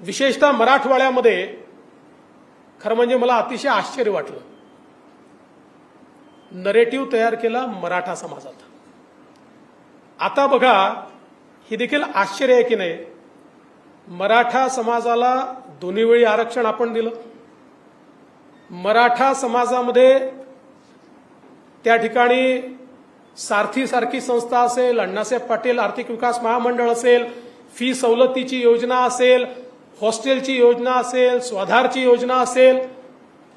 विशेषतः मराठवाड्यामध्ये खरं म्हणजे मला अतिशय आश्चर्य वाटलं. नरेटिव्ह तयार केला मराठा समाजात. आता बघा ही देखील आश्चर्य आहे की नाही? मराठा समाजाला दोन्ही वेळी आरक्षण आपण दिलं. मराठा समाजामध्ये त्या ठिकाणी सारथी सारखी संस्था असेल अण्णासाहेब पाटील आर्थिक विकास महामंडळ असेल फी सवलतीची योजना असेल हॉस्टेलची योजना असेल स्वाधारची योजना असेल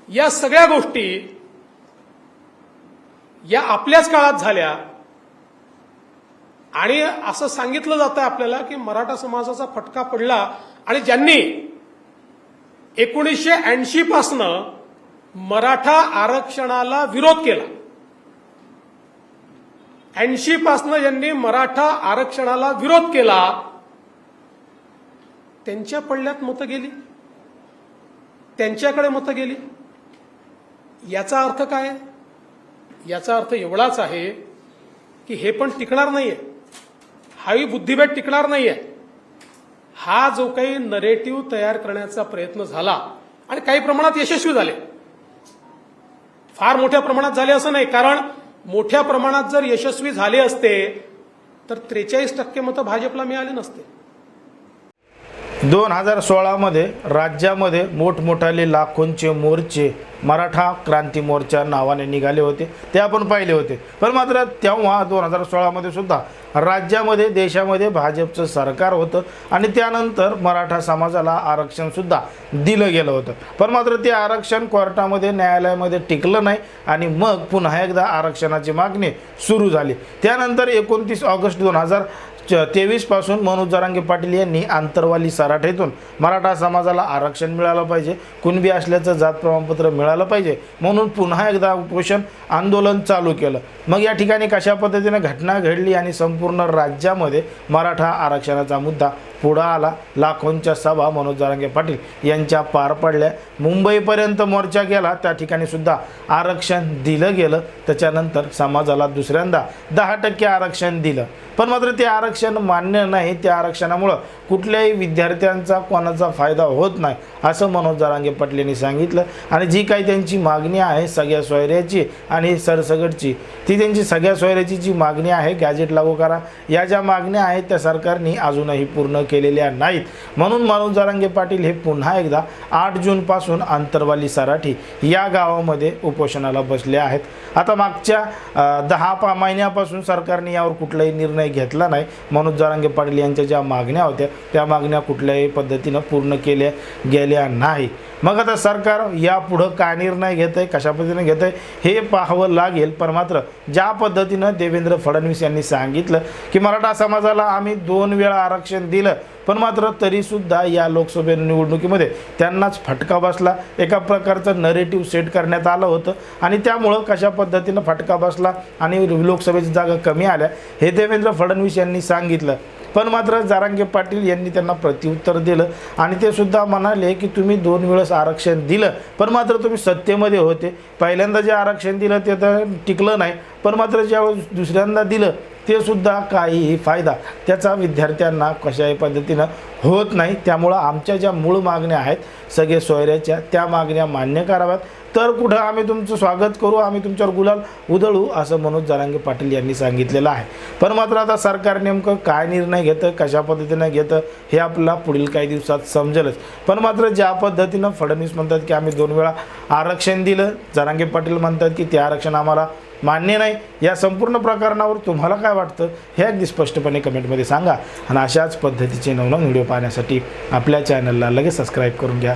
या सगळ्या गोष्टी या आपल्याच काळात झाल्या. आणि असं सांगितलं जातं आपल्याला की मराठा समाजाचा फटका पडला आणि ज्यांनी एकोणीसशे ऐंशी पासनं मराठा आरक्षणाला विरोध केला. ऐंशी पासनं ज्यांनी मराठा आरक्षणाला विरोध केला त्यांच्या पडल्यात मतं गेली? त्यांच्याकडे मतं गेली? याचा अर्थ काय? याचा अर्थ एवढाच आहे की हे पण टिकणार नाहीये. हाही बुद्धिभेद टिकणार नाहीये. हा जो काही नरेटिव्ह तयार करण्याचा प्रयत्न झाला आणि काही प्रमाणात यशस्वी झाले. फार मोठ्या प्रमाणात झाले असं नाही कारण मोठ्या प्रमाणात जर यशस्वी झाले असते तर त्रेचाळीस टक्के मतं भाजपला मिळाले नसते. दोन हजार सोळामध्ये राज्यामध्ये मोठमोठाले लाखोंचे मोर्चे मराठा क्रांती मोर्चा नावाने निघाले होते. ते आपण पाहिले होते. पण मात्र तेव्हा दोन हजार सोळामध्ये सुद्धा राज्यामध्ये देशामध्ये भाजपचं सरकार होतं आणि त्यानंतर मराठा समाजाला आरक्षणसुद्धा दिलं गेलं होतं. पण मात्र ते आरक्षण कोर्टामध्ये न्यायालयामध्ये टिकलं नाही आणि मग पुन्हा एकदा आरक्षणाची मागणी सुरू झाली. त्यानंतर एकोणतीस ऑगस्ट दोन हजार तेवीसपासून मनोज जरांगे पाटील यांनी आंतरवाली सराठेतून मराठा समाजाला आरक्षण मिळालं पाहिजे कुणबी असल्याचं जात प्रमाणपत्र मिळालं पाहिजे म्हणून पुन्हा एकदा उपोषण आंदोलन चालू केलं. मग या ठिकाणी कशा पद्धतीनं घटना घडली आणि संपूर्ण राज्यामध्ये मराठा आरक्षणाचा मुद्दा पुढं आला लाखोंच्या सभा मनोज जरांगे पाटील यांच्या पार पडल्या मुंबईपर्यंत मोर्चा गेला त्या ठिकाणी सुद्धा आरक्षण दिलं गेलं त्याच्यानंतर समाजाला दुसऱ्यांदा दहा टक्के आरक्षण दिलं. पण मात्र ते आरक्षण मान्य नाही. त्या आरक्षणामुळं कुठल्याही विद्यार्थ्यांचा कोणाचा फायदा होत नाही असं मनोज जारांगे पाटील यांनी सांगितलं. आणि जी काही त्यांची मागणी आहे सगळ्या सोयऱ्याची आणि सरसगटची ती त्यांची सगळ्या सोयऱ्याची जी मागणी आहे गॅजेट लागू करा. या ज्या मागण्या आहेत त्या सरकारने अजूनही पूर्ण केलेल्या नाहीत. म्हणून मनोज जारांगे पाटील हे पुन्हा एकदा आठ जूनपासून आंतरवाली सराठी या गावामध्ये उपोषणाला बसले आहेत. आता मागच्या दहा पा महिन्यापासून सरकारने यावर कुठलाही निर्णय घेतला नाही. मनोज जारंगे पाटील यांच्या ज्या मागण्या होत्या त्या मागण्या कुठल्याही पद्धतीनं पूर्ण केल्या गेल्या नाही. मग आता सरकार यापुढं काय निर्णय घेत आहे कशा पद्धतीने घेत आहे हे पाहावं लागेल. पण मात्र ज्या पद्धतीनं देवेंद्र फडणवीस यांनी सांगितलं की मराठा समाजाला आम्ही दोन वेळा आरक्षण दिलं पण मात्र तरीसुद्धा या लोकसभे निवडणुकीमध्ये त्यांनाच फटका बसला. एका प्रकारचं नरेटिव्ह सेट करण्यात आलं होतं. आणि त्यामुळं कशा पद्धतीनं फटका बसला आणि लोकसभेची जागा कमी आल्या हे देवेंद्र फडणवीस यांनी सांगितलं. पण मात्र जारांगे पाटील यांनी त्यांना प्रत्युत्तर दिलं. आणि ते सुद्धा म्हणाले की तुम्ही दोन वेळेस आरक्षण दिलं पण मात्र तुम्ही सत्तेमध्ये होते. पहिल्यांदा जे आरक्षण दिलं ते तर टिकलं नाही. पण मात्र ज्यावेळेस दुसऱ्यांदा दिलं ते सुद्धा काहीही फायदा त्याचा विद्यार्थ्यांना कशाही पद्धतीनं होत नाही. त्यामुळं आमच्या ज्या मूळ मागण्या आहेत सगळे सोयऱ्याच्या त्या मागण्या मान्य कराव्यात. तर कुठं आम्ही तुमचं स्वागत करू आम्ही तुमच्यावर गुलाल उधळू असं मनोज जरांगे पाटील यांनी सांगितलेलं आहे. पण मात्र आता सरकार नेमकं काय निर्णय घेतं कशा पद्धतीनं घेतं हे आपल्याला पुढील काही दिवसात समजेलच. पण मात्र ज्या पद्धतीनं फडणवीस म्हणतात की आम्ही दोन वेळा आरक्षण दिलं जरांगे पाटील म्हणतात की ते आरक्षण आम्हाला मान्य नाही. या संपूर्ण प्रकरणावर तुम्हाला काय वाटतं हे अगदी स्पष्टपणे कमेंटमध्ये सांगा. आणि अशाच पद्धतीचे नवनवीन व्हिडिओ पाहण्यासाठी आपल्या चॅनलला लगेच सबस्क्राईब करून घ्या.